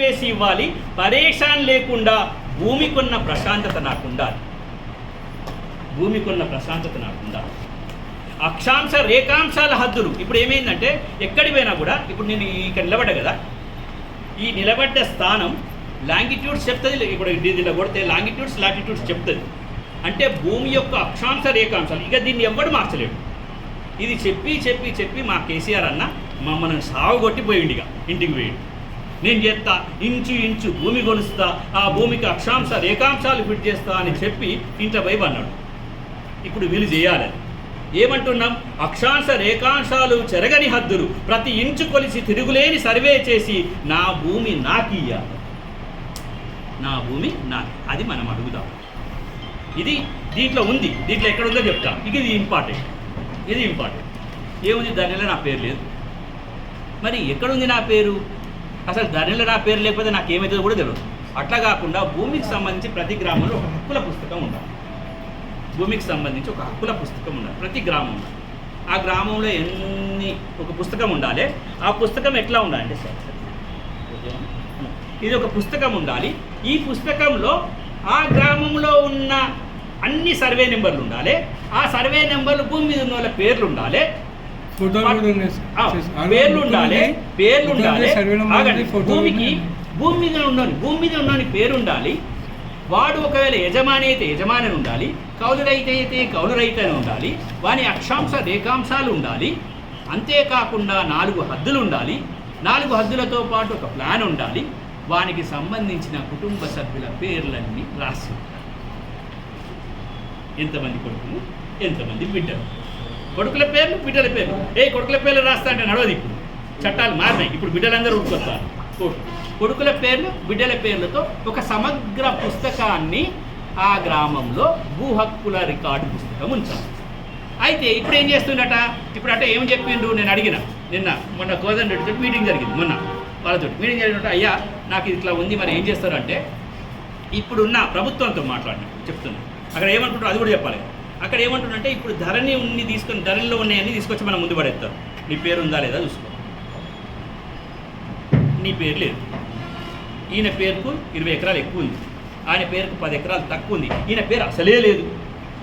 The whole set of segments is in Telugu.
వేసి ఇవ్వాలి. పరేషాన్ లేకుండా భూమికున్న ప్రశాంతత నాకు ఉండాలి భూమికున్న ప్రశాంతత నాకుండాలి. అక్షాంశ రేఖాంశాల హద్దులు. ఇప్పుడు ఏమైందంటే ఎక్కడి పోయినా కూడా ఇప్పుడు నేను ఇక్కడ నిలబడ్డా కదా ఈ నిలబడ్డ స్థానం లాంగిట్యూడ్స్ చెప్తుంది. ఇప్పుడు ఇలా కొడితే లాంగిట్యూడ్స్ లాటిట్యూడ్స్ చెప్తుంది. అంటే భూమి యొక్క అక్షాంశ రేఖాంశాలు. ఇక దీన్ని ఎవ్వడు మార్చలేడు. ఇది చెప్పి చెప్పి చెప్పి మా కేసీఆర్ అన్న మమ్మల్ని సాగు కొట్టిపోయిండు ఇక. ఇంటికి పోయిండు. నేను చేస్తా ఇంచు ఇంచు భూమి కొలుస్తా ఆ భూమికి అక్షాంశ రేఖాంశాలు ఫిట్ చేస్తా అని చెప్పి ఇంట్లో పోయి అన్నాడు ఇప్పుడు వీళ్ళు చేయాలని ఏమంటున్నాం? అక్షాంశ రేఖాంశాలు చెరగని హద్దులు ప్రతి ఇంచు కొలిసి తిరుగులేని సర్వే చేసి నా భూమి నాకియ్యాలి నా భూమి నా అది మనం అడుగుదాం. ఇది దీంట్లో ఉంది. దీంట్లో ఎక్కడ ఉందో చెప్తాం. ఇక ఇది ఇంపార్టెంట్ ఇది ఇంపార్టెంట్ ఏముంది? దానిలో నా పేరు లేదు. మరి ఎక్కడుంది నా పేరు? అసలు దానిలో నా పేరు లేకపోతే నాకు ఏమవుతుందో కూడా తెలియదు అట్లా కాకుండా భూమికి సంబంధించి ప్రతి గ్రామంలో ఒక హక్కుల పుస్తకం ఉండాలి. భూమికి సంబంధించి ఒక హక్కుల పుస్తకం ఉండాలి. ప్రతి గ్రామంలో. ఆ గ్రామంలో ఎన్ని ఒక పుస్తకం ఉండాలి? ఆ పుస్తకం ఎట్లా ఉండాలంటే సార్ ఇది ఒక పుస్తకం ఉండాలి. ఈ పుస్తకంలో ఆ గ్రామంలో ఉన్న అన్ని సర్వే నెంబర్లు ఉండాలి. ఆ సర్వే నెంబర్లు భూమి మీద ఉన్న వాళ్ళ పేర్లు ఉండాలి. పేర్లు ఉండాలి. పేర్లు ఉండాలి. ఆగండి. భూమికి. భూమి మీద ఉన్నోని భూమి మీద ఉన్నోని పేరు ఉండాలి. వాడు ఒకవేళ యజమాని అయితే యజమాని ఉండాలి. కౌలు రైతు అయితే కౌలు రైతు అని ఉండాలి. వాని అక్షాంశ రేఖాంశాలు ఉండాలి. అంతేకాకుండా నాలుగు హద్దులు ఉండాలి. నాలుగు హద్దులతో పాటు ఒక ప్లాన్ ఉండాలి. వానికి సంబంధించిన కుటుంబ సభ్యుల పేర్లన్నీ రాసి ఉండాలి. ఎంతమంది కొడుకులు? ఎంతమంది బిడ్డలు? కొడుకుల పేర్లు బిడ్డల పేర్లు. ఏ కొడుకుల పేర్లు రాస్తా అంటే నడవదు ఇప్పుడు. చట్టాలు మారినాయి. ఇప్పుడు బిడ్డలందరూ ఉట్టుకొస్తారు కొడుకుల పేర్లు బిడ్డల పేర్లతో ఒక సమగ్ర పుస్తకాన్ని ఆ గ్రామంలో భూ హక్కుల రికార్డు పుస్తకం ఉంచాలి అయితే ఇప్పుడు ఏం చేస్తుండట ఇప్పుడు అంటే ఏం చెప్పిండు నేను అడిగిన. నిన్న మొన్న గోదన్ రెడ్డితో మీటింగ్ జరిగింది. మొన్న వాళ్ళతో మీటింగ్ జరిగినట్టు అయ్యా నాకు ఇట్లా ఉంది. మరి ఏం చేస్తారు అంటే ఇప్పుడున్న ప్రభుత్వంతో మాట్లాడిన చెప్తున్నా. అక్కడ ఏమంటుంటారు అది కూడా చెప్పాలి. అక్కడ ఏమంటుండంటే ఇప్పుడు ధరని ఉన్ని తీసుకొని ధరల్లో ఉన్నాయని తీసుకొచ్చి మనం ముందు పడేస్తారు నీ పేరు ఉందా లేదా చూసుకో. నీ పేరు లేదు. ఈయన పేరుకు ఇరవై ఎకరాలు ఎక్కువ ఉంది. ఆయన పేరుకు పది ఎకరాలు తక్కువ ఉంది. ఈయన పేరు అసలే లేదు.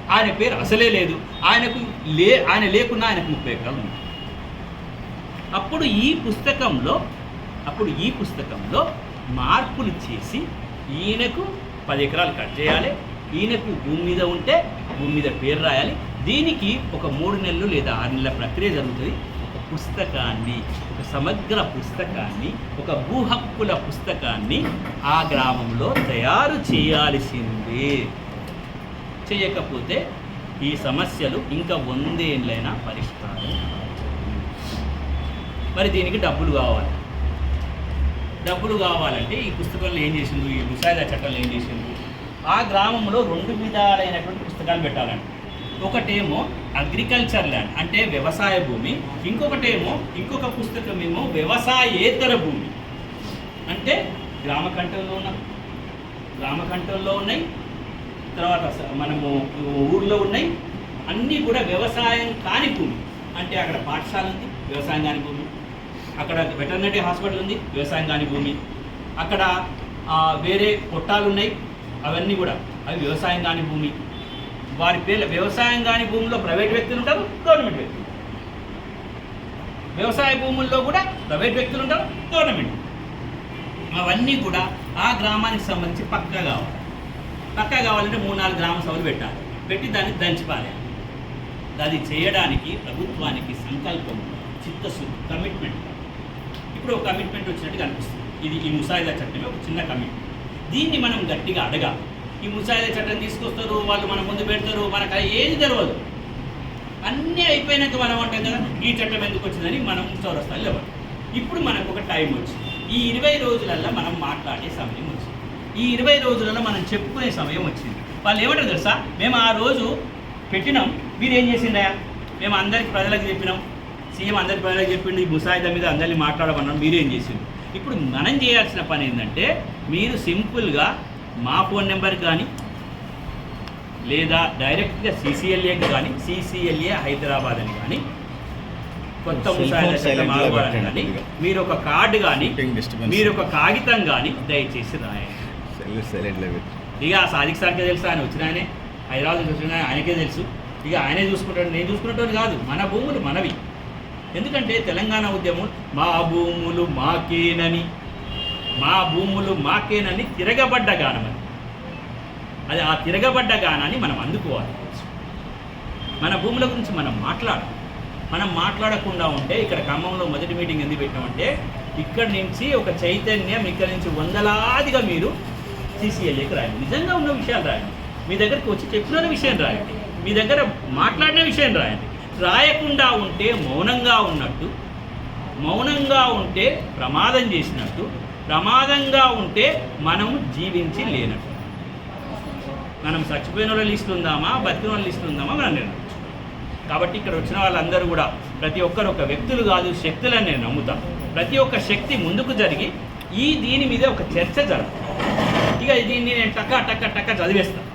ఆయన పేరు అసలే లేదు. ఆయనకు లే ఆయన లేకున్నా ఆయనకు ముప్పై ఎకరాలు ఉంది. అప్పుడు ఈ పుస్తకంలో అప్పుడు ఈ పుస్తకంలో మార్పులు చేసి ఈయనకు పది ఎకరాలు కట్ చేయాలి. ఈయనకు భూమి మీద ఉంటే భూమి మీద పేరు రాయాలి. దీనికి ఒక మూడు నెలలు లేదా ఆరు నెలల ప్రక్రియ జరుగుతుంది. ఒక పుస్తకాన్ని ఒక సమగ్ర పుస్తకాన్ని ఒక భూ హక్కుల పుస్తకాన్ని ఆ గ్రామంలో తయారు చేయాల్సిందే. చేయకపోతే ఈ సమస్యలు ఇంకా వందేళ్ళైనా పరిష్కారం మరి దీనికి డబ్బులు కావాలి. డబ్బులు కావాలంటే ఈ పుస్తకంలో ఏం చేసిండు ఈ ముసాయిదా చట్టంలో ఏం చేసిండు ఆ గ్రామంలో రెండు విధాలైనటువంటి పుస్తకాలు పెట్టాలండి. ఒకటేమో అగ్రికల్చర్ ల్యాండ్ అంటే వ్యవసాయ భూమి ఇంకొకటేమో ఇంకొక పుస్తకం ఏమో వ్యవసాయేతర భూమి. అంటే గ్రామ కంఠంలో ఉన్న గ్రామ కంఠంలో ఉన్నాయి. తర్వాత స- మనము ఊర్లో ఉన్నాయి. అన్నీ కూడా వ్యవసాయం కాని భూమి. అంటే అక్కడ పాఠశాల ఉంది వ్యవసాయం కాని భూమి. అక్కడ వెటర్నరీ హాస్పిటల్ ఉంది వ్యవసాయం కాని భూమి. అక్కడ వేరే పొట్టాలు ఉన్నాయి. అవన్నీ కూడా. అవి వ్యవసాయం కాని భూమి. వారి పేర్ల వ్యవసాయం కాని భూమిలో ప్రైవేట్ వ్యక్తులు ఉంటారు గవర్నమెంట్ వ్యక్తులు. వ్యవసాయ భూముల్లో కూడా ప్రైవేట్ వ్యక్తులు ఉంటారు గవర్నమెంట్. అవన్నీ కూడా ఆ గ్రామానికి సంబంధించి పక్కా కావాలి. పక్కా కావాలంటే మూడు నాలుగు గ్రామ సభలు పెట్టాలి. పెట్టి దాన్ని దంచిపారేయాలి. అది చేయడానికి ప్రభుత్వానికి సంకల్పం చిత్తశుద్ధి కమిట్మెంట్. ఇప్పుడు ఒక కమిట్మెంట్ వచ్చినట్టు కనిపిస్తుంది. ఇది ఈ ముసాయిదా చట్టమే ఒక చిన్న కమిట్మెంట్. దీన్ని మనం గట్టిగా అడగాలి. ఈ ముసాయిదా చట్టం తీసుకొస్తారు వాళ్ళు మన ముందు పెడతారు మనకు ఏది తెలియదు అన్నీ అయిపోయినాక మనం అంటాం కదా ఈ చట్టం ఎందుకు వచ్చిందని మనం చౌరస్తాలు లేవాలి ఇప్పుడు మనకు ఒక టైం వచ్చింది. ఈ ఇరవై రోజులల్లో మనం మాట్లాడే సమయం వచ్చింది. ఈ ఇరవై రోజులలో మనం చెప్పుకునే సమయం వచ్చింది. వాళ్ళు ఏమంటారు తెలుసా? మేము ఆ రోజు పెట్టినాం. మీరు ఏం చేసిందా మేము అందరికి ప్రజలకు చెప్పినాం. సీఎం అందరికి ప్రజలకు చెప్పిండు ఈ ముసాయిదా మీద అందరినీ మాట్లాడమన్నాం. మీరేం చేసిండు ఇప్పుడు మనం చేయాల్సిన పని ఏంటంటే మీరు సింపుల్గా మా ఫోన్ నెంబర్ కానీ లేదా డైరెక్ట్గా సీసీఎల్ఏకి కానీ సీసీఎల్ఏ హైదరాబాద్ అని కానీ కొత్త పెట్టండి కానీ. మీరు ఒక కార్డు కానీ. మీరు ఒక కాగితం కానీ దయచేసి రాయండి ఇక ఆ సాదిక్ సార్కే తెలుసు ఆయన వచ్చిన ఆయనే హైదరాబాద్ వచ్చిన ఆయన ఆయనకే తెలుసు ఇక ఆయనే చూసుకుంటాడు నేను చూసుకున్నట్టు కాదు మన భూములు మనవి ఎందుకంటే తెలంగాణ ఉద్యమం మా భూములు మాకేనని మా భూములు మాకేనని తిరగబడ్డ గానం అది. అది ఆ తిరగబడ్డ గానాన్ని మనం అందుకోవాలి మన భూముల గురించి మనం మాట్లాడాలి. మనం మాట్లాడకుండా ఉంటే ఇక్కడ ఖమ్మంలో మొదటి మీటింగ్ ఎందుకు పెట్టామంటే ఇక్కడి నుంచి ఒక చైతన్యం ఇక్కడి నుంచి వందలాదిగా మీరు సీసీఎల్ఏకి రాయండి. నిజంగా ఉన్న విషయాలు రాయండి. మీ దగ్గరకు వచ్చి చెప్పిన విషయం రాయండి. మీ దగ్గర మాట్లాడిన విషయం రాయండి. రాయకుండా ఉంటే మౌనంగా ఉన్నట్టు మౌనంగా ఉంటే ప్రమాదం చేసినట్టు ప్రమాదంగా ఉంటే మనం జీవించి లేనట్టు. మనం చచ్చిపోయిన వాళ్ళ లిస్ట్ ఉందామా బతికిన వాళ్ళ లిస్ట్ ఉందామా మనం నేను కాబట్టి ఇక్కడ వచ్చిన వాళ్ళందరూ కూడా ప్రతి ఒక్కరు ఒక వ్యక్తులు కాదు శక్తులని నేను నమ్ముతా. ప్రతి ఒక్క శక్తి ముందుకు జరిగి ఈ దీని మీద ఒక చర్చ జరగదు ఇక దీన్ని నేను టక్క టక్క టక్క చదివేస్తాను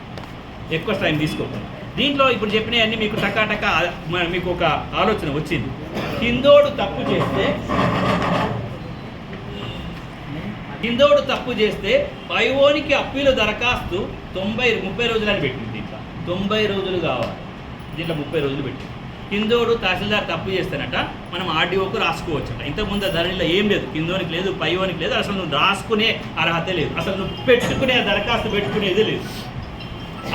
ఎక్కువ టైం తీసుకోకుండా. దీంట్లో ఇప్పుడు చెప్పినవన్నీ మీకు టకా మీకు ఒక ఆలోచన వచ్చింది. కిందోడు తప్పు చేస్తే కిందోడు తప్పు చేస్తే పైవోనికి అప్పీలు దరఖాస్తు తొంభై ముప్పై రోజులు అని పెట్టింది దీంట్లో. తొంభై రోజులు కావాలి. దీంట్లో ముప్పై రోజులు పెట్టింది. కిందోడు తహసీల్దార్ తప్పు చేస్తానట మనం ఆర్డీఓకు రాసుకోవచ్చట. ఇంతకుముందు ఆ ధరలో ఏం లేదు. కిందోనికి లేదు పైవోనికి లేదు అసలు నువ్వు రాసుకునే అర్హత లేదు. అసలు నువ్వు పెట్టుకునే దరఖాస్తు పెట్టుకునేది లేదు.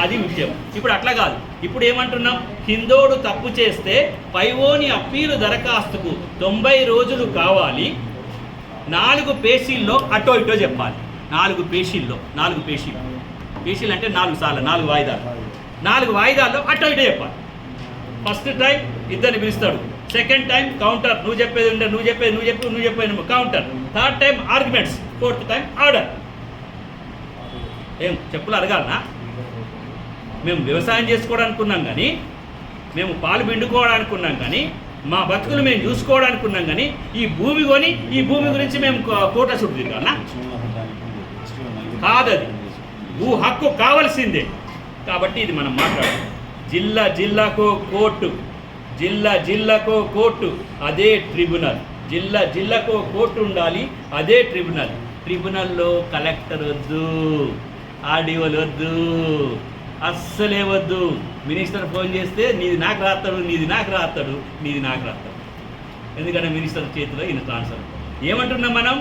అది విషయం ఇప్పుడు అట్లా కాదు. ఇప్పుడు ఏమంటున్నాం కిందోడు తప్పు చేస్తే పైవోని అప్పీలు దరఖాస్తుకు తొంభై రోజులు కావాలి. నాలుగు పేషీల్లో అటో ఇటో చెప్పాలి. నాలుగు పేషీల్లో నాలుగు పేషీలు. పేషీలు అంటే నాలుగు సార్లు నాలుగు వాయిదాలు. నాలుగు వాయిదాల్లో అటో ఇటో చెప్పాలి. ఫస్ట్ టైం ఇద్దరిని పిలుస్తాడు. సెకండ్ టైం కౌంటర్ నువ్వు చెప్పేది ఉండే నువ్వు చెప్పేది నువ్వు చెప్పు నువ్వు చెప్పేది counter. Third time arguments fourth time order. ఏం చెప్పులు అడగాలనా? మేము వ్యవసాయం చేసుకోవడానికి ఉన్నాం కానీ మేము పాలు పిండుకోవడానికి ఉన్నాం కానీ మా బతుకులు మేము చూసుకోవడానికి ఉన్నాం కానీ ఈ భూమి కొని ఈ భూమి గురించి మేము కోట చుట్టూ కాదది. భూ హక్కు కావాల్సిందే. కాబట్టి ఇది మనం మాట్లాడాలి జిల్లా జిల్లాకో కోర్టు జిల్లా జిల్లాకో కోర్టు అదే ట్రిబ్యునల్. జిల్లా జిల్లాకో కోర్టు ఉండాలి అదే ట్రిబ్యునల్. ట్రిబ్యునల్లో కలెక్టర్ వద్దు ఆర్డీఓలు వద్దు. అస్సలే వద్దు. మినిస్టర్ ఫోన్ చేస్తే నీది నాకు రాస్తాడు నీది నాకు రాస్తాడు నీది నాకు రాస్తాడు ఎందుకంటే మినిస్టర్ చేతిలో ఈయన ట్రాన్స్ఫర్. ఏమంటున్నాం మనం?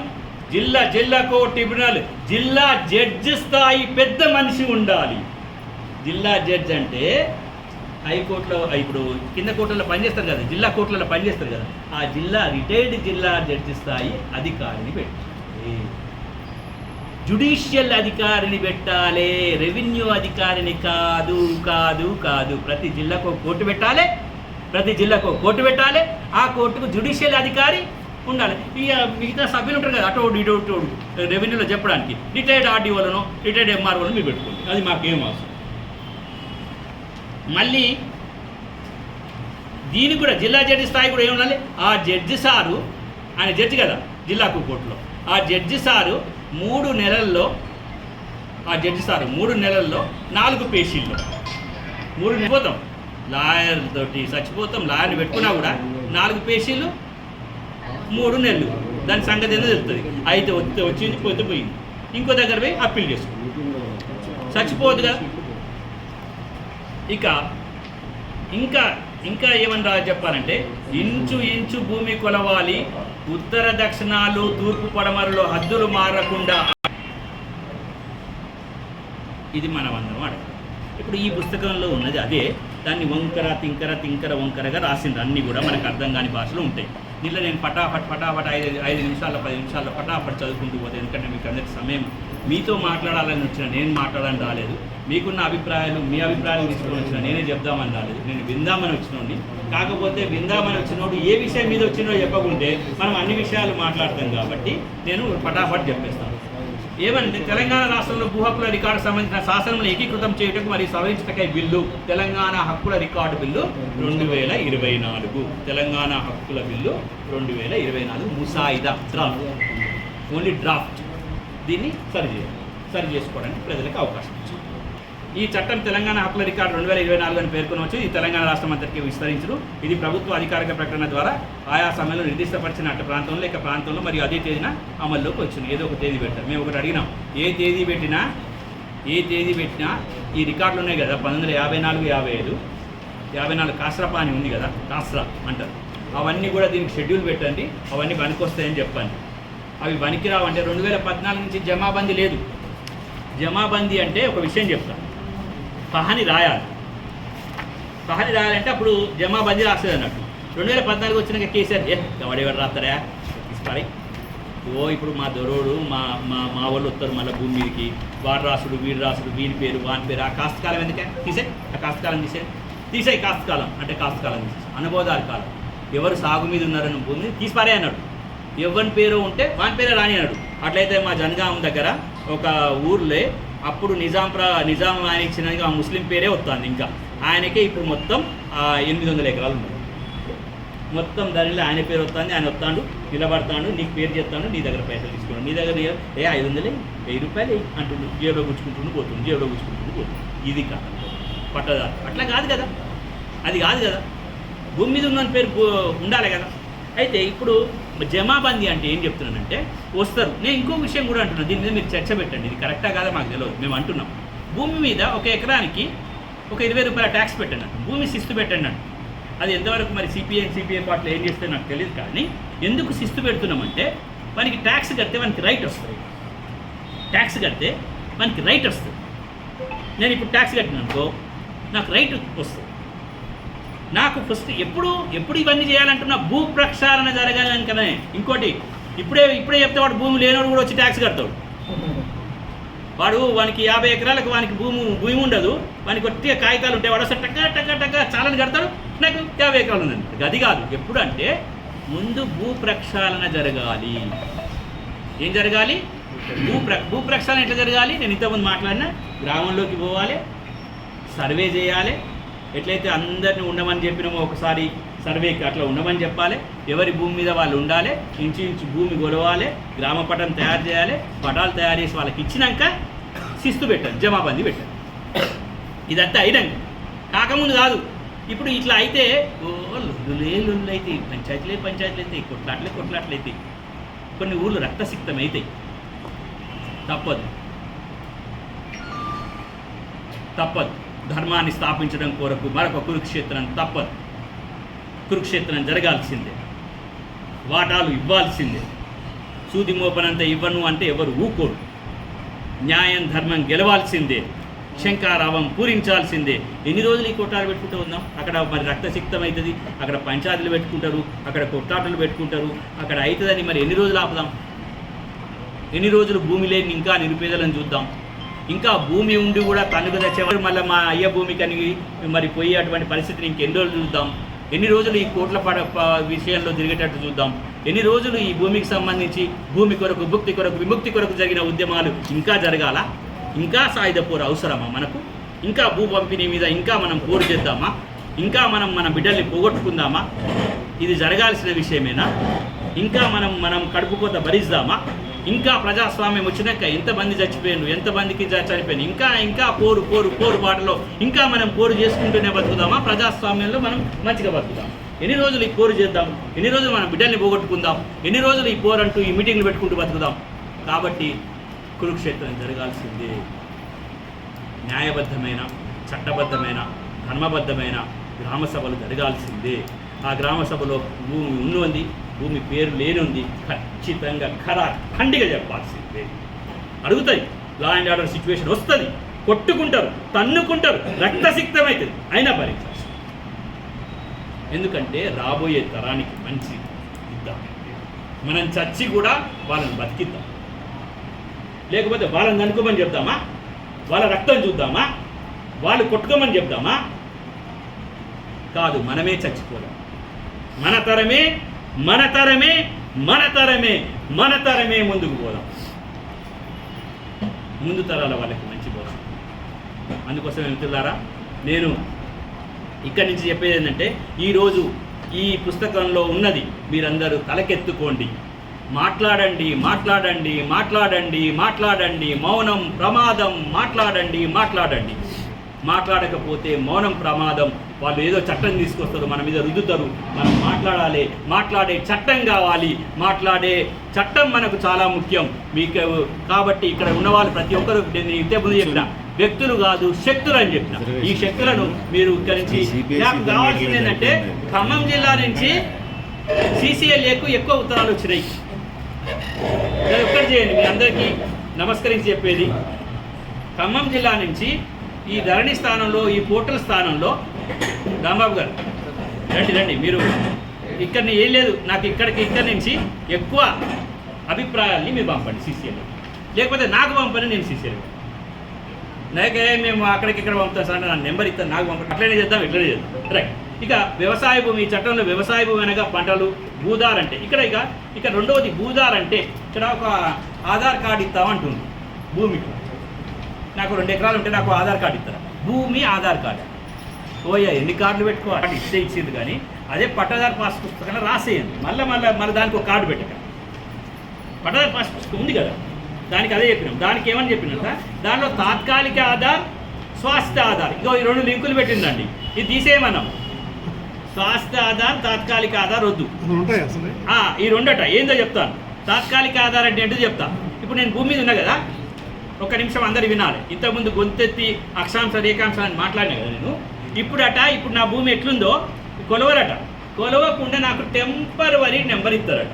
జిల్లా జిల్లాకో ట్రిబ్యునల్ జిల్లా జడ్జి స్థాయి పెద్ద మనిషి ఉండాలి. జిల్లా జడ్జ్ అంటే హైకోర్టులో ఇప్పుడు కింద కోర్టులో పనిచేస్తారు కదా జిల్లా కోర్టులలో పనిచేస్తారు కదా ఆ జిల్లా రిటైర్డ్ జిల్లా జడ్జి స్థాయి అధికారిని పెట్టి జుడిషియల్ అధికారిని పెట్టాలి రెవెన్యూ అధికారిని కాదు కాదు కాదు. ప్రతి జిల్లాకు కోర్టు పెట్టాలి ప్రతి జిల్లాకు కోర్టు పెట్టాలి. ఆ కోర్టుకు జుడిషియల్ అధికారి ఉండాలి. ఇక మిగతా సభ్యులు ఉంటారు కదా అటోడు ఇటోడు రెవెన్యూలో చెప్పడానికి. రిటైర్డ్ ఆర్డీఓలను రిటైర్డ్ ఎంఆర్ఓలను మీరు పెట్టుకోండి. అది మాకేం అవసరం. మళ్ళీ దీనికి కూడా జిల్లా జడ్జి స్థాయి కూడా ఏముండాలి ఆ జడ్జి సారు ఆయన జడ్జి కదా జిల్లాకు కోర్టులో. ఆ జడ్జి సారు మూడు నెలల్లో ఆ జడ్జి సార్ మూడు నెలల్లో నాలుగు పేషీల్లో మూడు పోతాం. లాయర్ తోటి చచ్చిపోతాం లాయర్ని పెట్టుకున్నా కూడా నాలుగు పేషీలు మూడు నెలలు. దాని సంగతి ఏదో తెలుస్తుంది. అయితే వస్తే వచ్చింది పోతే పోయింది. ఇంకో దగ్గర పోయి అప్పీల్ చేసుకో చచ్చిపోవద్దు కదా. ఇక ఇంకా ఇంకా ఏమని చెప్పాలంటే ఇంచు ఇంచు భూమి కొలవాలి. ఉత్తర దక్షిణాలు తూర్పు పడమరలో హద్దులు మారకుండా ఇది మనం అన్నమాట ఇప్పుడు ఈ పుస్తకంలో ఉన్నది అదే. దాన్ని వంకర తింకర తింకర వంకరగా రాసిండ్రు. అన్నీ కూడా మనకు అర్థం కాని భాషలో ఉంటాయి. దీంట్లో నేను పటాఫట్ పటాఫట్ ఐదు ఐదు నిమిషాల పది నిమిషాల్లో పటాఫట్ చదువుకుంటూ పోతే ఎందుకంటే మీకు అందరికి సమయం మీతో మాట్లాడాలని వచ్చిన నేను మాట్లాడాలని రాలేదు. మీకున్న అభిప్రాయాలు మీ అభిప్రాయాలు తీసుకొని వచ్చిన నేనే చెప్దామని రాలేదు. నేను విందామని వచ్చినోడిని. కాకపోతే విందామని వచ్చినోడు ఏ విషయం మీద వచ్చినో చెప్పకుంటే మనం అన్ని విషయాలు మాట్లాడతాం కాబట్టి నేను పటాఫట్ చెప్పేస్తాను. ఏమంటే తెలంగాణ రాష్ట్రంలో భూ హక్కుల రికార్డు సంబంధించిన శాసనంలో ఏకీకృతం చేయటకు మరియు సవరించటకై బిల్లు తెలంగాణ హక్కుల రికార్డు బిల్లు రెండు వేల ఇరవై నాలుగు. తెలంగాణ హక్కుల బిల్లు రెండు వేల ఇరవై నాలుగు ముసాయిదా. డ్రాఫ్ట్ ఓన్లీ డ్రాఫ్ట్ దీన్ని సరి చేయాలి. సరి చేసుకోవడానికి ప్రజలకు అవకాశం ఇచ్చింది ఈ చట్టం తెలంగాణ హక్కుల రికార్డు రెండు వేల ఇరవై నాలుగు అని పేర్కొనవచ్చు. ఈ తెలంగాణ రాష్ట్రం అందరికీ విస్తరించరు ఇది ప్రభుత్వ అధికారిక ప్రకటన ద్వారా ఆయా సమయంలో నిర్దిష్టపరిచిన అట్ట ప్రాంతంలో లేక ప్రాంతంలో మరియు అదే తేదీన అమల్లోకి వచ్చింది. ఏదో ఒక తేదీ పెట్టారు మేము ఒకటి అడిగినాం. ఏ తేదీ పెట్టినా ఏ తేదీ పెట్టినా ఈ రికార్డులు ఉన్నాయి కదా పంతొమ్మిది వందల యాభై నాలుగు యాభై ఐదు. యాభై నాలుగు కాస్రాపా అని ఉంది కదా కాస్రా అంటారు. అవన్నీ కూడా దీనికి షెడ్యూల్ పెట్టండి. అవన్నీ పనికొస్తాయని చెప్పండి. అవి పనికిరావంటే రెండు వేల పద్నాలుగు నుంచి జమాబందీ లేదు. జమాబందీ అంటే ఒక విషయం చెప్తాను పహని రాయాలి. పహని రాయాలంటే అప్పుడు జమాబందీ రాస్తుంది అన్నట్టు. రెండు వేల పద్నాలుగు వచ్చినాక కేసీఆర్ ఏ ఎవడెవరు రాస్తారా తీసుకురాయి ఓ ఇప్పుడు మా దొరోడు మా మా మా వాళ్ళు వస్తారు మళ్ళీ భూమి మీదకి. వాడు రాసుడు వీడు రాసుడు వీని పేరు వాని పేరు ఆ కాస్తకాలం ఎందుకే? తీసే ఆ కాస్తకాలం తీసే తీసేయి. కాస్తకాలం అంటే కాస్తకాలం తీసే అనుబోధాల కాలం. ఎవరు సాగు మీద ఉన్నారని భూమి తీసిపారే అన్నాడు. ఎవరి పేరు ఉంటే వాని పేరే రాని అట్లయితే మా జనగాం దగ్గర ఒక ఊర్లే అప్పుడు నిజాం ప్ర నిజాం ఆయన ఇచ్చిన ఆ ముస్లిం పేరే వస్తుంది ఇంకా. ఆయనకే ఇప్పుడు మొత్తం ఎనిమిది వందల ఎకరాలు ఉన్నాయి. మొత్తం దానిలో ఆయన పేరు వస్తుంది ఆయన వస్తాడు నిలబడతాడు నీకు పేరు చెప్తాడు నీ దగ్గర పైసలు తీసుకున్నాడు. నీ దగ్గర ఏ- ఐదు వందలే వెయ్యి రూపాయలు అంటుండు. జేబులో గుచ్చుకుంటుండు పోతుంది జేబులో గుచ్చుకుంటుండు పోతుంది ఇది కాదు పట్టదారు. అట్లా కాదు కదా. అది కాదు కదా. భూమి మీద ఉన్న పేరు ఉండాలి కదా. అయితే ఇప్పుడు జమాబందీ అంటే ఏం చెప్తున్నానంటే వస్తారు. నేను ఇంకో విషయం కూడా అంటున్నాను దీని మీద మీరు చర్చ పెట్టండి. ఇది కరెక్టా కాదా మాకు తెలియదు మేము అంటున్నాం. భూమి మీద ఒక ఎకరానికి ఒక ఇరవై రూపాయల ట్యాక్స్ పెట్టండి అంట. భూమి శిస్తు పెట్టండి అంట. అది ఎంతవరకు మరి సిపిఐ సిపిఐ పార్టీలు ఏం చేస్తే నాకు తెలియదు కానీ ఎందుకు శిస్తు పెడుతున్నామంటే మనకి ట్యాక్స్ కడితే మనకి రైట్ వస్తుంది. ట్యాక్స్ కడితే మనకి రైట్ వస్తుంది. నేను ఇప్పుడు ట్యాక్స్ కట్టిన అనుకో నాకు రైట్ వస్తుంది. నాకు ఫస్ట్ ఎప్పుడు ఎప్పుడు ఇవన్నీ చేయాలంటున్నా భూ ప్రక్షాళన జరగాలని కదా ఇంకోటి ఇప్పుడే ఇప్పుడే చెప్తే వాడు భూమి లేనివాడు కూడా వచ్చి ట్యాక్స్ కడతాడు. వాడు వానికి యాభై ఎకరాలకు వానికి భూమి భూమి ఉండదు. వానికి ఒట్టిగా కాగితాలు ఉంటాయి. వాడు అసలు టక్క టక్క టక్క చాలని కడతాడు. నాకు యాభై ఎకరాలు ఉందండి. అది కాదు. ఎప్పుడు అంటే ముందు భూ ప్రక్షాళన జరగాలి. ఏం జరగాలి? భూ ప్ర భూ ప్రక్షాళన ఎట్లా జరగాలి? నేను ఇంతకుముందు మాట్లాడినా గ్రామంలోకి పోవాలి సర్వే చేయాలి ఎట్లయితే అందరిని ఉండమని చెప్పినామో ఒకసారి సర్వేకి అట్లా ఉండమని చెప్పాలి. ఎవరి భూమి మీద వాళ్ళు ఉండాలి ఇంచు ఇంచు భూమి గొలవాలి గ్రామ పటం తయారు చేయాలి పటాలు తయారు చేసి వాళ్ళకి ఇచ్చినాక శిస్తు పెట్టాలి జమాబందీ పెట్టాలి. ఇదంతా అయినాక కాకముందు కాదు. ఇప్పుడు ఇట్లా అయితే ఓ లొల్లులే లొల్లు అయితే పంచాయతీలే పంచాయతీలు అయితే కొట్లాట్లే కొట్లాట్లు అయితే కొన్ని ఊళ్ళు రక్తసిక్తం అవుతాయి తప్పదు. తప్పదు. ధర్మాన్ని స్థాపించడం కొరకు మరొక కురుక్షేత్రం తప్పదు కురుక్షేత్రం జరగాల్సిందే. వాటాలు ఇవ్వాల్సిందే. సూది మోపనంత ఇవ్వను అంటే ఎవరు ఊకోడు న్యాయం ధర్మం గెలవాల్సిందే. శంకారావం పూరించాల్సిందే. ఎన్ని రోజులు ఈ కొట్టాలు పెట్టుకుంటూ ఉందాం అక్కడ మరి రక్తసిక్తం అవుతుంది అక్కడ పంచాయతీలు పెట్టుకుంటారు అక్కడ కొట్టాటలు పెట్టుకుంటారు అక్కడ అవుతుందని మరి ఎన్ని రోజులు ఆపుదాం? ఎన్ని రోజులు భూమి లేని ఇంకా నిరుపేదలను చూద్దాం? ఇంకా భూమి ఉండి కూడా తనుగు తెచ్చేవారు మళ్ళీ మా అయ్య భూమి కనిగి మరి పోయే అటువంటి పరిస్థితిని ఇంకెన్ని రోజులు చూద్దాం? ఎన్ని రోజులు ఈ కోట్ల పడ విషయంలో తిరిగేటట్టు చూద్దాం? ఎన్ని రోజులు ఈ భూమికి సంబంధించి భూమి కొరకు భుక్తి కొరకు విముక్తి కొరకు జరిగిన ఉద్యమాలు ఇంకా జరగాల? ఇంకా సాయుధ పోరు అవసరమా మనకు? ఇంకా భూ పంపిణీ మీద ఇంకా మనం పోరు చేద్దామా? ఇంకా మనం మన బిడ్డల్ని పోగొట్టుకుందామా? ఇది జరగాల్సిన విషయమేనా? ఇంకా మనం మనం కడుపుకోత భరిస్తామా? ఇంకా ప్రజాస్వామ్యం వచ్చినాక ఎంతమంది చచ్చిపోయాను ఎంతమందికి చ- ఇంకా ఇంకా పోరు పోరు పోరు బాటలో ఇంకా మనం పోరు చేసుకుంటూనే బతుకుదామా? ప్రజాస్వామ్యంలో మనం మంచిగా బతుకుదాం. ఎన్ని రోజులు ఈ పోరు చేద్దాం? ఎన్ని రోజులు మన బిడ్డల్ని పోగొట్టుకుందాం? ఎన్ని రోజులు ఈ పోరు అంటూ ఈ మీటింగ్లు పెట్టుకుంటూ బతుకుదాం? కాబట్టి కురుక్షేత్రం జరగాల్సిందే. న్యాయబద్ధమైన చట్టబద్ధమైన ధర్మబద్ధమైన గ్రామ సభలు జరగాల్సిందే. ఆ గ్రామ సభలో భూమి ఉన్నది. భూమి పేరు లేనుంది ఖచ్చితంగా ఖరా ఖండిగా చెప్పాల్సిందే అడుగుతాయి. లా అండ్ ఆర్డర్ సిచ్యువేషన్ వస్తుంది. కొట్టుకుంటారు తన్నుకుంటారు రక్తసిక్తమవుతుంది. అయినా భరించాల్సి ఎందుకంటే రాబోయే తరానికి మంచి ఇద్దాం. మనం చచ్చి కూడా వాళ్ళని బతికిద్దాం. లేకపోతే వాళ్ళని అనుకోమని చెప్దామా? వాళ్ళ రక్తం చూద్దామా? వాళ్ళు కొట్టుకోమని చెప్దామా? కాదు మనమే చచ్చిపోదాం. మన తరమే మన తరమే మన తరమే మన తరమే ముందుకు పోదాం. ముందు తరాల వాళ్ళకి మంచి కోసం అందుకోసం మిత్రులారా నేను ఇక్కడి నుంచి చెప్పేది ఏంటంటే ఈరోజు ఈ పుస్తకంలో ఉన్నది మీరందరూ తలకెత్తుకోండి. మాట్లాడండి మాట్లాడండి మాట్లాడండి మాట్లాడండి మౌనం ప్రమాదం మాట్లాడండి మాట్లాడండి. మాట్లాడకపోతే మౌనం ప్రమాదం వాళ్ళు ఏదో చట్టం తీసుకొస్తారు మన మీద రుద్దుతారు. మనం మాట్లాడాలి. మాట్లాడే చట్టం కావాలి. మాట్లాడే చట్టం మనకు చాలా ముఖ్యం. మీకు కాబట్టి ఇక్కడ ఉన్న వాళ్ళు ప్రతి ఒక్కరు నేను ఇంతే ముందు చెప్పిన. వ్యక్తులు కాదు శక్తులు అని చెప్పిన. ఈ శక్తులను మీరు ఇక్కడి నుంచి నాకు కావాల్సింది ఏంటంటే ఖమ్మం జిల్లా నుంచి సీసీఎల్ఏకు ఎక్కువ ఉత్తరాలు వచ్చినాయి. నేను ఒక్కటి చేయండి. మీ అందరికీ నమస్కరించి చెప్పేది. ఖమ్మం జిల్లా నుంచి ఈ ధరణి స్థానంలో ఈ పోర్టల్ స్థానంలో రాంబాబు గారు రండి రండి మీరు ఇక్కడ ఏం లేదు నాకు ఇక్కడికి ఇక్కడి నుంచి ఎక్కువ అభిప్రాయాల్ని మీరు పంపండి సీసీఎల్ లేకపోతే నాకు పంపండి నేను సీసీఎల్ నాకే మేము అక్కడికి ఇక్కడ పంపుతాం సార్ నా నెంబర్ ఇస్తాను నాకు పంపండి. అట్లనే చేద్దాం ఇట్లనే చేద్దాం. రైట్ ఇక వ్యవసాయ భూమి ఈ చట్టంలో వ్యవసాయ భూమి అనగా పంటలు భూదార్ అంటే. ఇక్కడ ఇక ఇక రెండవది భూదార్ అంటే ఇక్కడ ఒక ఆధార్ కార్డు ఇస్తామంటుంది భూమికి. నాకు రెండు ఎకరాలు ఉంటే నాకు ఆధార్ కార్డు ఇస్తారా? భూమి ఆధార్ కార్డు. ఓయ్యా ఎన్ని కార్డులు పెట్టుకోవాలి ఇస్తే ఇచ్చింది కానీ అదే పట్టదారు పాస్ పుస్తకంలో రాసేయండి. మళ్ళీ మళ్ళీ మళ్ళీ దానికి ఒక కార్డు పెట్టక. పట్టదారు పాస్ పుస్తకం ఉంది కదా? దానికి అదే చెప్పినాం. దానికి ఏమని చెప్పినంట దానిలో తాత్కాలిక ఆధార్ స్వాస్థ్య ఆధార్. ఇగో ఈ రెండు లింకులు పెట్టిందండి ఇది తీసేయమన్నాం. స్వాస్థ్య ఆధార్ తాత్కాలిక ఆధార్ వద్దు. ఈ రెండట. ఏందో చెప్తాను. తాత్కాలిక ఆధార్ అంటే ఏంటో చెప్తా. ఇప్పుడు నేను భూమి మీద ఉన్నా కదా? ఒక నిమిషం అందరు వినాలి. ఇంతకుముందు గొంతెత్తి అక్షాంశ రేఖాంశ అని మాట్లాడినా కదా నేను? ఇప్పుడు అట ఇప్పుడు నా భూమి ఎట్లుందో కొలవరట. కొలవకుండా నాకు టెంపరవరీ నెంబర్ ఇస్తారట.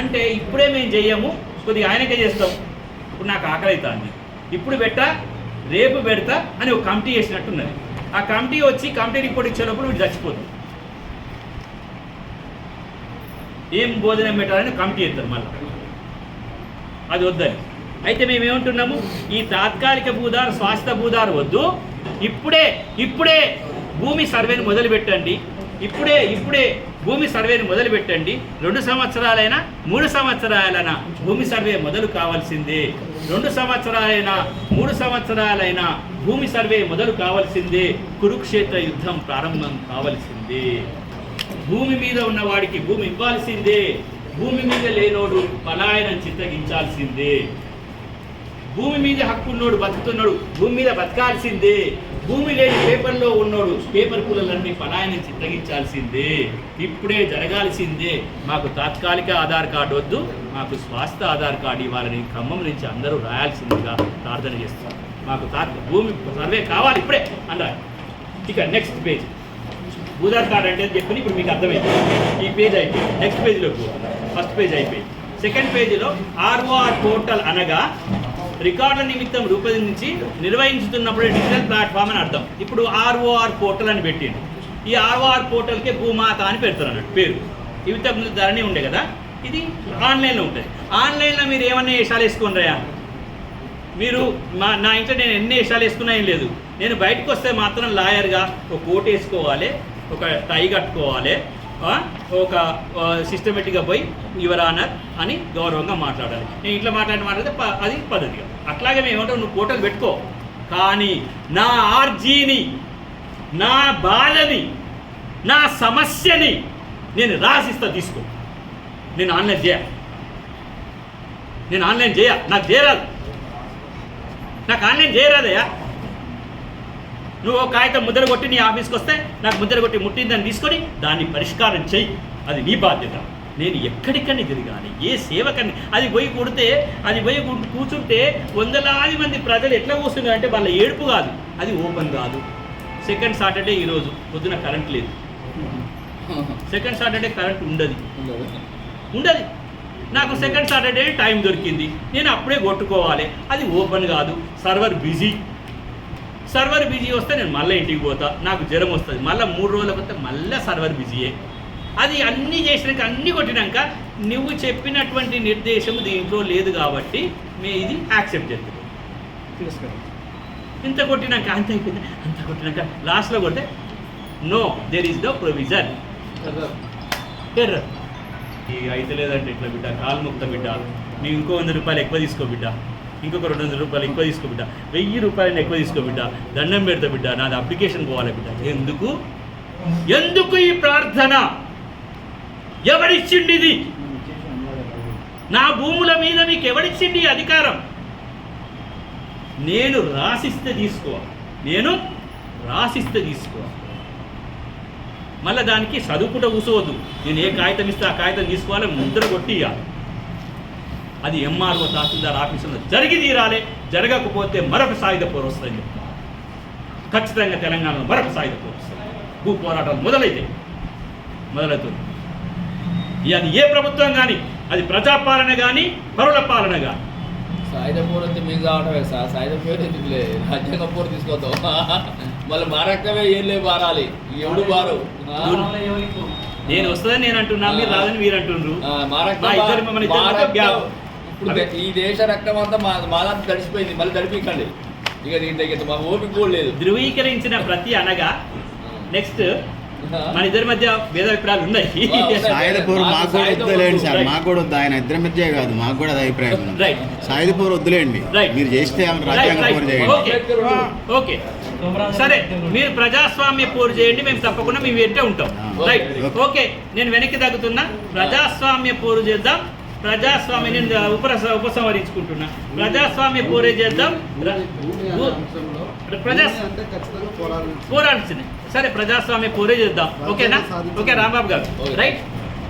అంటే ఇప్పుడే మేము చెయ్యము కొద్దిగా ఆయనకే చేస్తాం. ఇప్పుడు నాకు ఆకలి అవుతుంది. ఇప్పుడు పెట్టా రేపు పెడతా అని ఒక కమిటీ చేసినట్టున్నది. ఆ కమిటీ వచ్చి కమిటీ రిపోర్ట్ ఇచ్చేటప్పుడు వీడు చచ్చిపోతుంది ఏం భోజనం పెట్టాలని కమిటీ చేస్తారు మళ్ళీ. అది వద్దని. అయితే మేము ఏమంటున్నాము ఈ తాత్కాలిక భూదారు స్వాస్థ్య భూదారు వద్దు. ఇప్పుడే ఇప్పుడే భూమి సర్వేని మొదలుపెట్టండి. ఇప్పుడే ఇప్పుడే భూమి సర్వేని మొదలుపెట్టండి. రెండు సంవత్సరాలైనా మూడు సంవత్సరాలైనా భూమి సర్వే మొదలు కావాల్సిందే. రెండు సంవత్సరాలైనా మూడు సంవత్సరాలైనా భూమి సర్వే మొదలు కావాల్సిందే. కురుక్షేత్ర యుద్ధం ప్రారంభం కావాల్సిందే. భూమి మీద ఉన్నవాడికి భూమి ఇవ్వాల్సిందే. భూమి మీద లేనోడు పలాయనం చిత్తగించాల్సిందే. భూమి మీద హక్కు ఉన్నోడు బతుకుతున్నాడు భూమి మీద బతకాల్సిందే. భూమి లేని పేపర్లో ఉన్నోడు పేపర్ పుల్లలన్నీ పలాయనం చిత్తగించాల్సిందే. ఇప్పుడే జరగాల్సిందే. మాకు తాత్కాలిక ఆధార్ కార్డు వద్దు మాకు స్వాస్థ్య ఆధార్ కార్డు ఇవ్వాలని ఖమ్మం నుంచి అందరూ రాయాల్సిందిగా ప్రార్థన చేస్తున్నారు మాకు తాత్ భూమి సర్వే కావాలి ఇప్పుడే అన్నారు ఇక నెక్స్ట్ పేజ్ ఆధార్ కార్డు అంటే అని చెప్పి ఇప్పుడు మీకు అర్థమైంది. ఈ పేజ్ అయిపోయింది. నెక్స్ట్ పేజ్లో ఫస్ట్ పేజ్ అయిపోయింది. సెకండ్ పేజీలో ఆర్ఓఆర్ పోర్టల్ అనగా రికార్డుల నిమిత్తం రూపొందించి నిర్వహించుతున్నప్పుడు డిజిటల్ ప్లాట్ఫామ్ అని అర్థం. ఇప్పుడు ఆర్ఓఆర్ పోర్టల్ అని పెట్టింది ఈ ఆర్ఓఆర్ పోర్టల్కే భూమాత అని పెడతారు అన్నట్టు పేరు. ఇవి ముందు ధరణి ఉండే కదా? ఇది ఆన్లైన్లో ఉంటుంది. ఆన్లైన్లో మీరు ఏమన్నా వేషాలు వేసుకున్నారా మీరు మా నా ఇంట్లో నేను ఎన్ని వేషాలు వేసుకున్నా ఏం లేదు. నేను బయటకు వస్తే మాత్రం లాయర్గా ఒక కోట్ వేసుకోవాలి ఒక టై కట్టుకోవాలి ఒక సిస్టమేటిక్గా పోయి యువర్ ఆనర్ అని గౌరవంగా మాట్లాడాలి. నేను ఇట్లా మాట్లాడిన మాట్లాడితే అది పద్ధతిగా. అట్లాగే మేము ఏమంటాం నువ్వు కోటలు పెట్టుకో. కానీ నా ఆర్జీని నా బాధని నా సమస్యని నేను రాసిస్తా తీసుకో. నేను ఆన్లైన్ చేయాలి నేను ఆన్లైన్ చేయ. నాకు చేయరాదు నాకు ఆన్లైన్ చేయరాదయ్యా. నువ్వు ఒక కాగితం ముద్ర కొట్టి నీ ఆఫీస్కి వస్తే నాకు ముద్ర కొట్టి ముట్టిందని తీసుకొని దాన్ని పరిష్కారం చెయ్యి అది నీ బాధ్యత. నేను ఎక్కడికని తిరగాలి ఏ సేవకని. అది పోయి కొడితే అది పోయి కూర్చుంటే వందలాది మంది ప్రజలు ఎట్లా కూర్చున్నారు అంటే వాళ్ళ ఏడుపు కాదు. అది ఓపెన్ కాదు. సెకండ్ సాటర్డే ఈరోజు పొద్దున కరెంట్ లేదు. సెకండ్ సాటర్డే కరెంట్ ఉండదు. ఉండదు. నాకు సెకండ్ సాటర్డే టైం దొరికింది. నేను అప్పుడే కొట్టుకోవాలి. అది ఓపెన్ కాదు. Server busy. సర్వర్ బిజీ వస్తే నేను మళ్ళీ ఇంటికి పోతా నాకు జ్వరం వస్తుంది. మళ్ళీ మూడు రోజులకు వస్తే మళ్ళీ సర్వర్ బిజీయే. అది అన్నీ చేసినాక అన్నీ కొట్టినాక నువ్వు చెప్పినటువంటి నిర్దేశం దీంట్లో లేదు కాబట్టి మేము ఇది యాక్సెప్ట్ చేస్తున్నాం. ఇంత కొట్టినాక అంత అయిపోయింది? అంత కొట్టినాక లాస్ట్లో కొడితే no there is the provision ఎర్ర ఇక అయితే లేదంటే ఇట్లా బిడ్డ కాలు ముక్త బిడ్డ నీవు ఇంకో వంద రూపాయలు ఎక్కువ తీసుకో బిడ్డ. ఇంకొక రెండు వందల రూపాయలు ఎక్కువ తీసుకో బిడ్డ. వెయ్యి రూపాయలు ఎక్కువ తీసుకో బిడ్డ. దండం పెడతా బిడ్డ. నాది అప్లికేషన్ పోవాలి బిడ్డ. ఎందుకు? ఎందుకు ఈ ప్రార్థన? ఎవరిచ్చిండి ఇది నా భూముల మీద మీకు ఎవరిచ్చిండి అధికారం? నేను రాసిస్తే తీసుకో. నేను రాసిస్తే తీసుకో. మళ్ళీ దానికి చదువుకుంటూ కూసోవద్దు. నేను ఏ కాగితం ఇస్తే ఆ కాగితం తీసుకోవాలి ముద్ర కొట్టి ఇవ్వాలి అది ఎంఆర్ఓ తహసీల్దార్ ఆఫీసులో జరిగి తీరాలి. జరగకపోతే మరొక సాయుధ పోరు వస్తుందని చెప్తాను ఖచ్చితంగా తెలంగాణలో మరొక సాయుధ పోరు వస్తుంది భూ పోరాటాలు మొదలైతే మొదలవుతుంది అది ఏ ప్రభుత్వం కానీ అది ప్రజాపాలన కానీ పరుల పాలన కానీ సాయుధ పోరు అయితే మీకు కావడమే సార్ సాయుధ పోరు ఎందుకులే? రాజ్యాంగ పోరు తీసుకొద్దాం. మళ్ళీ మా రక్తమే ఏం లేవు బారాలి ఎవడు ఆ? నేను వస్తుందని నేను అంటున్నా మీరు రాదని మీరు అంటుండ్రు. ఇప్పుడు ఈ దేశ రక్తం అంతా మా తడిసిపోయింది. మళ్ళీ తడిపికండి ఇక దీని దగ్గర మా ఓపిక కూడా లేదు. ధృవీకరించిన ప్రతి అనగా నెక్స్ట్. మన ఇద్దరి మధ్య భేదాభిప్రాయాలు ఉన్నాయి. ఆ, ఉన్నాయి. సాయుధ పోరు మాకు కూడా వద్దులేండి సార్. మాకు కూడా వద్దు. ఆయన ఇద్దరి మధ్య కాదు. మాకు కూడా అది అభిప్రాయం ఉంది. రైట్ సాయుధ పోరు వద్దులేండి. Right. మీరు చేస్తే రాజ్యాంగ right. పోరు చేయండి. ఓకే సరే మీరు ప్రజాస్వామ్య పోరు చేయండి. మేము తప్పకుండా మేము వెంటే ఉంటాం. రైట్. ఓకే నేను వెనక్కి తగ్గుతున్నా. ప్రజాస్వామ్య పోరు చేద్దాం. ప్రజాస్వామ్య నేను ఉపర ఉపసంహరించుకుంటున్నా. ప్రజాస్వామ్య పోరే చేద్దాం. ప్రజా పోరాడాల్సింది సరే ప్రజాస్వామ్య పోరే చేద్దాం. ఓకేనా? ఓకే రాంబాబు గారు. రైట్.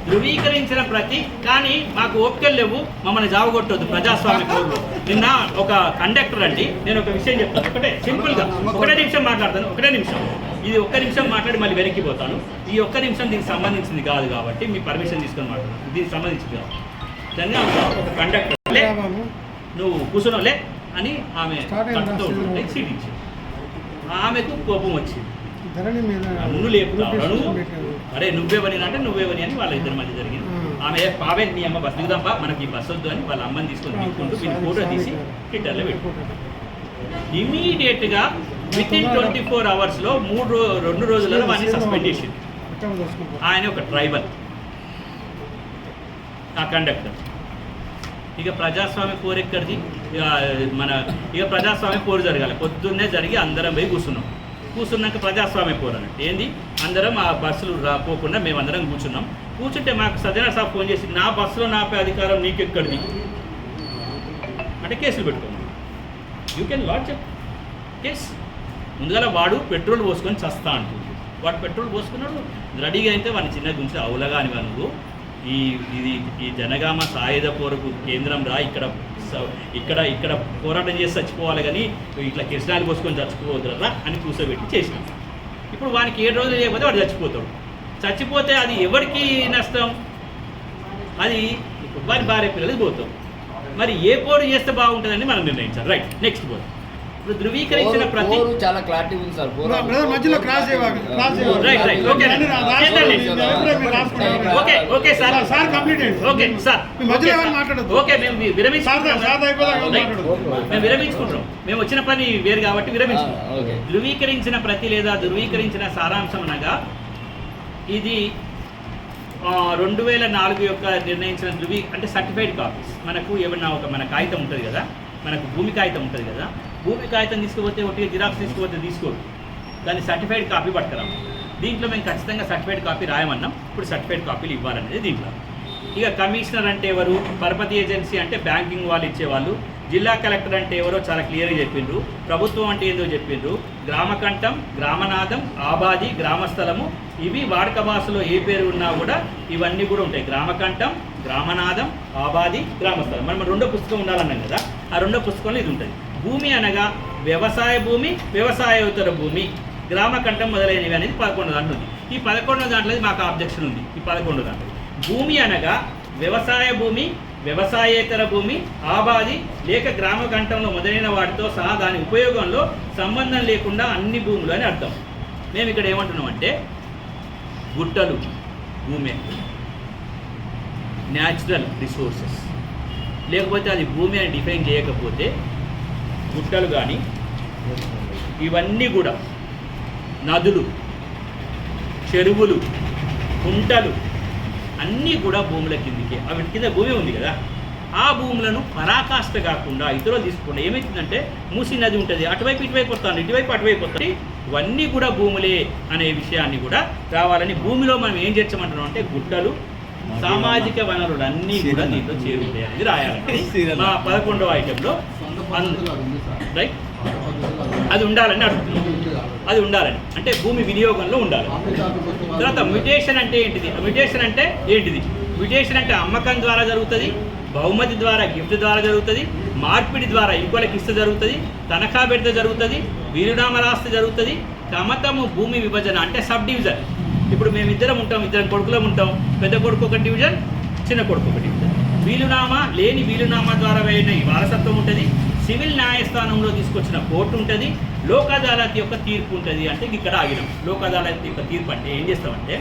ధృవీకరించిన ప్రతి కానీ మాకు ఓపికలు లేవు. మమ్మల్ని జావగొట్టొద్దు ప్రజాస్వామ్య పోరులో. నిన్న ఒక కండక్టర్ అండి. నేను ఒక విషయం చెప్తాను. ఒకటే సింపుల్గా. ఒకటే నిమిషం మాట్లాడతాను. ఒకటే నిమిషం. ఇది ఒక్క నిమిషం మాట్లాడి మళ్ళీ వెనక్కి పోతాను. ఈ ఒక్క నిమిషం దీనికి సంబంధించింది కాదు కాబట్టి మీ పర్మిషన్ తీసుకొని మాట్లాడతాను దీనికి సంబంధించింది కాదు. ఒక కండక్టర్ లే నువ్వు కూర్చున్నావు లే అని ఆమె? కట్టుతో సీట్ ఆమెకు కోపం వచ్చింది. నన్ను లేపుతావు. రూపీస్ నువ్వు. అరే నువ్వేవని అంటే నువ్వేవని అని వాళ్ళ ఇద్దరి మధ్య జరిగింది. ఆమె పావే నీ అమ్మ బస్ దిగుదాంపా మనకి బస్ వద్దు అని వాళ్ళ అమ్మని తీసుకొని తీసుకుంటూ వీళ్ళు ఫోటో తీసి ట్విట్టర్లో పెట్టు ఇమీడియట్గా విత్ ఇన్ ట్వంటీ ఫోర్ అవర్స్లో మూడు రెండు రోజులలో వాడిని సస్పెండ్ చేసింది? ఆయన ఒక ట్రైబల్ ఆ కండక్టర్. ఇక ప్రజాస్వామ్య పోరు ఎక్కడిది? ఇక మన ఇక ప్రజాస్వామ్య కోరు జరగాలి. పొద్దున్నే జరిగి అందరం పోయి కూర్చున్నాం. కూర్చున్నాక ప్రజాస్వామ్య పోరు అన్నట్టు. ఏంది? అందరం ఆ బస్సులు రాపోకుండా మేము అందరం కూర్చున్నాం. కూర్చుంటే మాకు సజ్జన సాబ్ ఫోన్ చేసి నా బస్సులో నాపే అధికారం నీకెక్కడిది? అంటే కేసులు పెట్టుకోండి యూ కెన్ లాట్ చెప్ కేస్ ముందుగా వాడు పెట్రోల్ పోసుకొని చస్తా అంటుంది. వాడు పెట్రోల్ పోసుకున్నాడు. రెడీగా అయితే వాడిని చిన్న గుంచి అవులగా అని వాళ్ళు ఈ ఇది ఈ జనగామ సాయుధ పోరకు కేంద్రం రా ఇక్కడ స- ఇక్కడ ఇక్కడ పోరాటం చేసి చచ్చిపోవాలి కానీ ఇట్లా కిరసనాలు పోసుకొని చచ్చిపోవద్దురా అని కూర్చోబెట్టి చేసినాం. ఇప్పుడు వానికి ఏడు రోజులు లేకపోతే వాడు చచ్చిపోతాడు. చచ్చిపోతే అది ఎవరికి నష్టం? అది వారి భార్య పిల్లలకి పోతాం. మరి ఏ పోరు చేస్తే బాగుంటుందని మనం నిర్ణయించాలి. రైట్ నెక్స్ట్ పోతాం ఇప్పుడు ధృవీకరించిన పోరు- ప్రతి పోరు చాలా క్లారిటీ ఉంది సార్. బ్రదర్ మధ్యలో క్రాస్ చేయవాడు క్రాస్ చేయవాడు right, right, okay. Sir sir, complete sir. మధ్యలో మేము విరమించుకుంటాం. మేము విరమించుకుంటాం. మేము వచ్చిన పని వేరు కాబట్టి విరమించుకుంటాం. ఓకే. ధృవీకరించిన ప్రతి లేదా ధృవీకరించిన సారాంశం అనగా ఇది రెండు వేల నాలుగు యొక్క నిర్ణయించిన ధృవీ అంటే సర్టిఫైడ్ కాపీస్ మనకు ఏమన్నా ఒక మన కాగితం ఉంటుంది కదా? మనకు భూమి కాగితం ఉంటుంది కదా? భూమి కాగితం తీసుకుపోతే ఒకటి జిరాక్స్ తీసుకుపోతే తీసుకోరు. దాన్ని సర్టిఫైడ్ కాపీ పట్టుకురాం. దీంట్లో మేము ఖచ్చితంగా సర్టిఫైడ్ కాపీ రాయమన్నాం. ఇప్పుడు సర్టిఫైడ్ కాపీలు ఇవ్వాలనేది దీంట్లో. ఇక కమిషనర్ అంటే ఎవరు? పరపతి ఏజెన్సీ అంటే బ్యాంకింగ్ వాళ్ళు ఇచ్చేవాళ్ళు. జిల్లా కలెక్టర్ అంటే ఎవరో చాలా క్లియర్గా చెప్పిండ్రు. ప్రభుత్వం అంటే ఏదో చెప్పిండ్రు. గ్రామకంఠం గ్రామనాథం ఆబాది గ్రామస్థలము ఇవి వాడక భాషలో ఏ పేరు ఉన్నా కూడా ఇవన్నీ కూడా ఉంటాయి. గ్రామకంఠం గ్రామనాథం ఆబాది గ్రామస్థలం. మనం రెండో పుస్తకం ఉండాలన్నాం కదా. ఆ రెండో పుస్తకంలో ఇది ఉంటుంది. భూమి అనగా వ్యవసాయ భూమి వ్యవసాయోత్తర భూమి. గ్రామకంఠం మొదలైనవి అనేది పదకొండు దాంట్లో ఉంది. ఈ పదకొండో దాంట్లో మాకు ఆబ్జెక్షన్ ఉంది. ఈ పదకొండు దాంట్లో. భూమి అనగా వ్యవసాయ భూమి వ్యవసాయేతర భూమి ఆబాది లేక గ్రామ కంఠంలో మొదలైన వాటితో సహా దాని ఉపయోగంలో సంబంధం లేకుండా అన్ని భూములు అని అర్థం. మేము ఇక్కడ ఏమంటున్నాం అంటే గుట్టలు భూమి న్యాచురల్ రిసోర్సెస్ లేకపోతే అది భూమి అని డిఫైన్ చేయకపోతే గుట్టలు కానీ ఇవన్నీ కూడా నదులు చెరువులు కుంటలు అన్నీ కూడా భూముల కిందికే. అవి కింద భూమి ఉంది కదా. ఆ భూములను పరాకాష్ట కాకుండా ఇతరులు తీసుకుండా ఏమవుతుందంటే మూసి నది ఉంటుంది. అటువైపు ఇటువైపు వస్తాను ఇటువైపు అటువైపు వస్తాను ఇవన్నీ కూడా భూములే అనే విషయాన్ని కూడా రావాలని భూమిలో మనం ఏం చేర్చమంటున్నాం అంటే గుట్టలు సామాజిక వనరులు అన్నీ కూడా దీంట్లో చేరుతాయి అనేది రాయాలండి మా పదకొండవ ఐటెంలో రైట్? అది ఉండాలని అడుగుతున్నాం. అది ఉండాలని. అంటే భూమి వినియోగంలో ఉండాలి. తర్వాత మ్యుటేషన్ అంటే ఏంటిది? మ్యుటేషన్ అంటే ఏంటిది? మ్యుటేషన్ అంటే అమ్మకం ద్వారా జరుగుతుంది బహుమతి ద్వారా గిఫ్ట్ ద్వారా జరుగుతుంది మార్పిడి ద్వారా ఇంకోళ్ళకి ఇస్తే జరుగుతుంది తనఖా పెడితే జరుగుతుంది వీరునామ రాస్తే జరుగుతుంది కమతము భూమి విభజన అంటే సబ్ డివిజన్. ఇప్పుడు మేము ఇద్దరం ఉంటాం ఇద్దరం కొడుకులం ఉంటాం. పెద్ద కొడుకు ఒక డివిజన్ చిన్న కొడుకు ఒక డివిజన్. వీలునామా లేని వీలునామా ద్వారా వేయన ఈ వారసత్వం ఉంటుంది సివిల్ న్యాయస్థానంలో తీసుకొచ్చిన కోర్టు ఉంటుంది లోక్ అదాలత్ యొక్క తీర్పు ఉంటుంది అంటే ఇక్కడ ఆగినాం. లోక్ అదాలత్ యొక్క తీర్పు అంటే ఏం చేస్తామంటే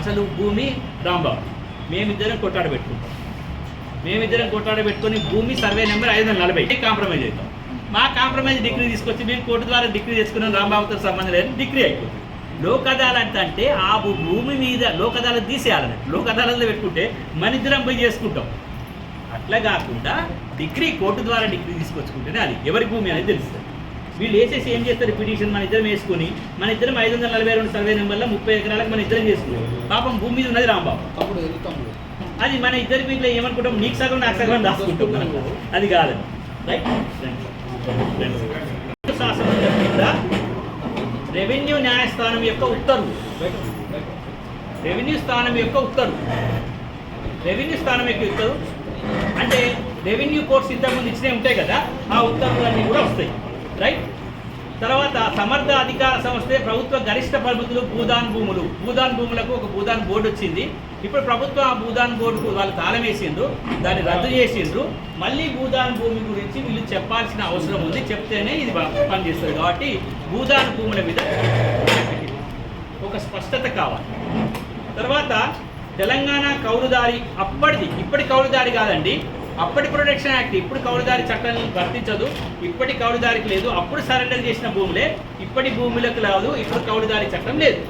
అసలు భూమి రాంబాబు మేమిద్దరం కొట్టాడ పెట్టుకుంటాం. మేమిద్దరం కొట్టాడ పెట్టుకొని భూమి సర్వే నెంబర్ ఐదు వందల నలభై. కాంప్రమైజ్ అవుతాం. మా కాంప్రమైజ్ డిగ్రీ తీసుకొచ్చి మేము కోర్టు ద్వారా డిగ్రీ తెచ్చుకున్నాం రాంబాబుతో సంబంధం లేదని డిగ్రీ అయిపోతుంది. లోక్ అదాలత్ అంటే ఆ భూమి మీద లోక్ అదాలత్ తీసేయాలన్నట్టు. లోక్ అదాలత్లో పెట్టుకుంటే మన ఇద్దరం పోయి చేసుకుంటాం. అట్లా కాకుండా డిగ్రీ కోర్టు ద్వారా డిగ్రీ తీసుకొచ్చుకుంటేనే అది. ఎవరి భూమి అనేది తెలుస్తుంది. వీళ్ళు వేసేసి ఏం చేస్తారు? పిటిషన్ మన ఇద్దరం వేసుకొని మన ఇద్దరం ఐదు వందల నలభై రెండు సర్వే నెంబర్లో ముప్పై ఎకరాలకు మన ఇద్దరం చేసుకున్నాం పాపం భూమి మీద ఉన్నది రాంబాబు. అది మన ఇద్దరి వీటిలో ఏమనుకుంటాం? నీకు సగం నాకు సగం రాసుకుంటాం మనం. అది కాదండి రైట్ శాసనం కింద రెవెన్యూ న్యాయస్థానం యొక్క ఉత్తర్వు. రెవెన్యూ స్థానం యొక్క ఉత్తర్వు. రెవెన్యూ స్థానం యొక్క ఉత్తర్వు. అంటే రెవెన్యూ కోర్స్ ఇంతకుముందు ఇచ్చినవి ఉంటాయి కదా ఆ ఉత్తర్వులన్నీ కూడా వస్తాయి. రైట్ తర్వాత సమర్థ అధికార సంస్థే ప్రభుత్వ గరిష్ట పరిమితులు భూదాన్ భూములు. భూదాన్ భూములకు ఒక భూదాన్ బోర్డు వచ్చింది. ఇప్పుడు ప్రభుత్వం ఆ భూదాన్ బోర్డుకు వాళ్ళు తాళం వేసిండ్రు దాన్ని రద్దు చేసిండ్రు. మళ్ళీ భూదాన్ భూమి గురించి వీళ్ళు చెప్పాల్సిన అవసరం ఉంది చెప్తేనే ఇది పనిచేస్తుంది. కాబట్టి భూదాన్ భూముల మీద ఒక స్పష్టత కావాలి. తర్వాత తెలంగాణ కౌలుదారి అప్పటిది ఇప్పటి కౌలుదారి కాదండి. అప్పటి ప్రొటెక్షన్ యాక్ట్ ఇప్పుడు కౌలుదారి చట్టాలను వర్తించదు. ఇప్పటి కౌలుదారికి లేదు. అప్పుడు సరెండర్ చేసిన భూములే ఇప్పటి భూములకు లేదు ఇప్పుడు కౌలుదారి చట్టం లేదు.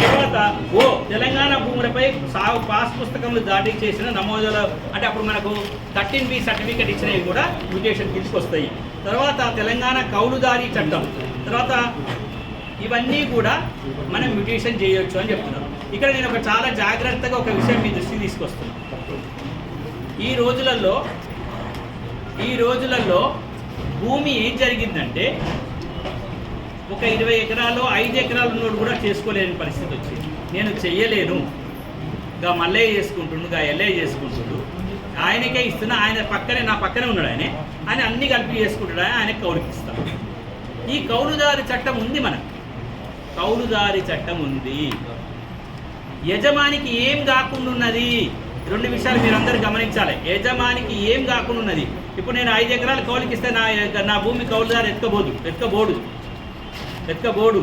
తర్వాత ఓ తెలంగాణ భూములపై సాగు పాస్ పుస్తకంలో దాడి చేసిన నమోదుల అంటే అప్పుడు మనకు థర్టీన్ బి సర్టిఫికేట్ ఇచ్చినవి కూడా మ్యూటేషన్ తీసుకొస్తాయి. తర్వాత తెలంగాణ కౌలుదారి చట్టం. తర్వాత ఇవన్నీ కూడా మనం మ్యూటేషన్ చేయొచ్చు అని చెప్తున్నాం. ఇక్కడ నేను ఒక చాలా జాగ్రత్తగా ఒక విషయం మీ దృష్టికి తీసుకొస్తున్నాను ఈ రోజులలో ఈ రోజులలో భూమి ఏం జరిగిందంటే ఒక ఇరవై ఎకరాలు ఐదు ఎకరాలు ఉన్నోడు కూడా చేసుకోలేని పరిస్థితి వచ్చింది. నేను చెయ్యలేను. గా మల్లయ్య చేసుకుంటుండు గా ఎల్లయ్య చేసుకుంటుండు. ఆయనకే ఇస్తున్నా ఆయన పక్కనే నా పక్కనే ఉన్నాడు ఆయన. ఆయన అన్ని కలిపి చేసుకుంటాడు ఆయన కౌలుకి ఇస్తాను ఈ కౌలుదారి చట్టం ఉంది మనకు. కౌలుదారి చట్టం ఉంది. యజమానికి ఏం కాకుండా ఉన్నది రెండు విషయాలు మీరు అందరూ గమనించాలి. యజమానికి ఏం కాకుండా ఉన్నది ఇప్పుడు నేను ఐదు ఎకరాలు కౌలుకి ఇస్తే నా నా భూమి కౌలుదారు ఎత్తుకబోదు ఎత్తుకబోడు ఎత్తుకబోడు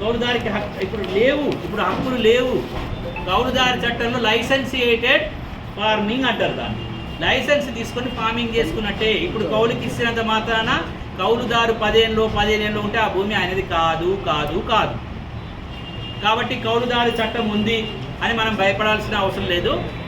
కౌలుదారికి హక్కు ఇప్పుడు లేవు ఇప్పుడు హక్కులు లేవు. కౌలుదారి చట్టంలో లైసెన్సియేటెడ్ ఫార్మింగ్ అంటారు దాన్ని. లైసెన్స్ తీసుకొని ఫార్మింగ్ చేసుకున్నట్టే. ఇప్పుడు కౌలుకి ఇచ్చినంత మాత్రాన కౌలుదారు పదేళ్ళలో పదిహేనేళ్ళు ఉంటే ఆ భూమి అనేది కాదు కాదు కాదు. కాబట్టి కౌలుదారు చట్టం ఉంది అని మనం భయపడాల్సిన అవసరం లేదు.